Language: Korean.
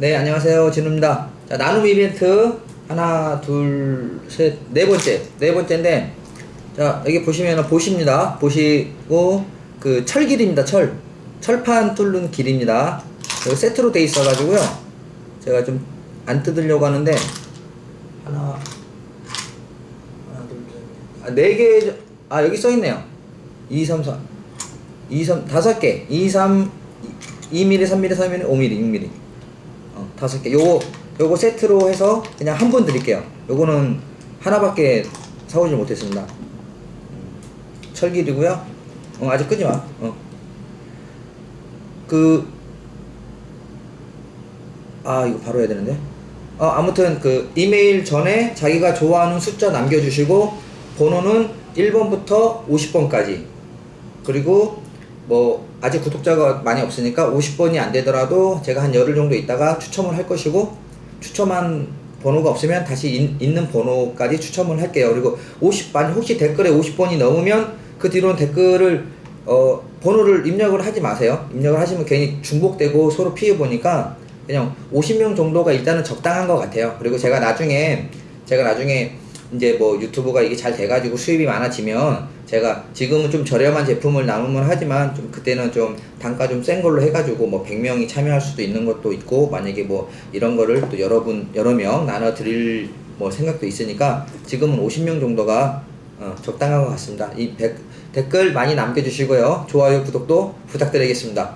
네, 안녕하세요. 진우입니다. 자, 나눔 이벤트 하나, 둘, 셋, 네 번째. 네 번째인데 자, 여기 보시면은 보십니다. 보시고 그 철길입니다. 철. 철판 뚫는 길입니다. 세트로 돼 있어 가지고요. 제가 좀 안 뜯으려고 하는데 하나 하나, 둘, 셋. 아, 네 개. 아, 여기 써 있네요. 2 3 4 2 3 다섯 개. 2 3 2mm, 3mm, 3mm, 5mm, 6mm. 어, 다섯 개. 요거 요거 세트로 해서 그냥 한 분 드릴게요. 요거는 하나밖에 사오지 못했습니다. 음, 철길이고요. 어, 아직 끄지 마. 어. 그, 아, 이거 바로 해야 되는데. 어, 아무튼 그 이메일 전에 자기가 좋아하는 숫자 남겨주시고, 번호는 1번부터 50번까지. 그리고 뭐 아직 구독자가 많이 없으니까 50번이 안 되더라도 제가 한 열흘 정도 있다가 추첨을 할 것이고 추첨한 번호가 없으면 다시 있, 있는 번호까지 추첨을 할게요. 그리고 50, 만 혹시 댓글에 50번이 넘으면 그 뒤로는 댓글을 어, 번호를 입력을 하지 마세요. 입력을 하시면 괜히 중복되고 서로 피해 보니까 그냥 50명 정도가 일단은 적당한 것 같아요. 그리고 제가 나중에 제가 나중에 이제 뭐 유튜브가 이게 잘 돼가지고 수입이 많아지면 제가 지금은 좀 저렴한 제품을 나눔을 하지만 좀 그때는 좀 단가 좀 센 걸로 해가지고 뭐 100명이 참여할 수도 있는 것도 있고 만약에 뭐 이런 거를 또 여러분 여러 명 나눠 드릴 뭐 생각도 있으니까 지금은 50명 정도가 어, 적당한 것 같습니다. 이 백- 댓글 많이 남겨주시고요. 좋아요, 구독도 부탁드리겠습니다.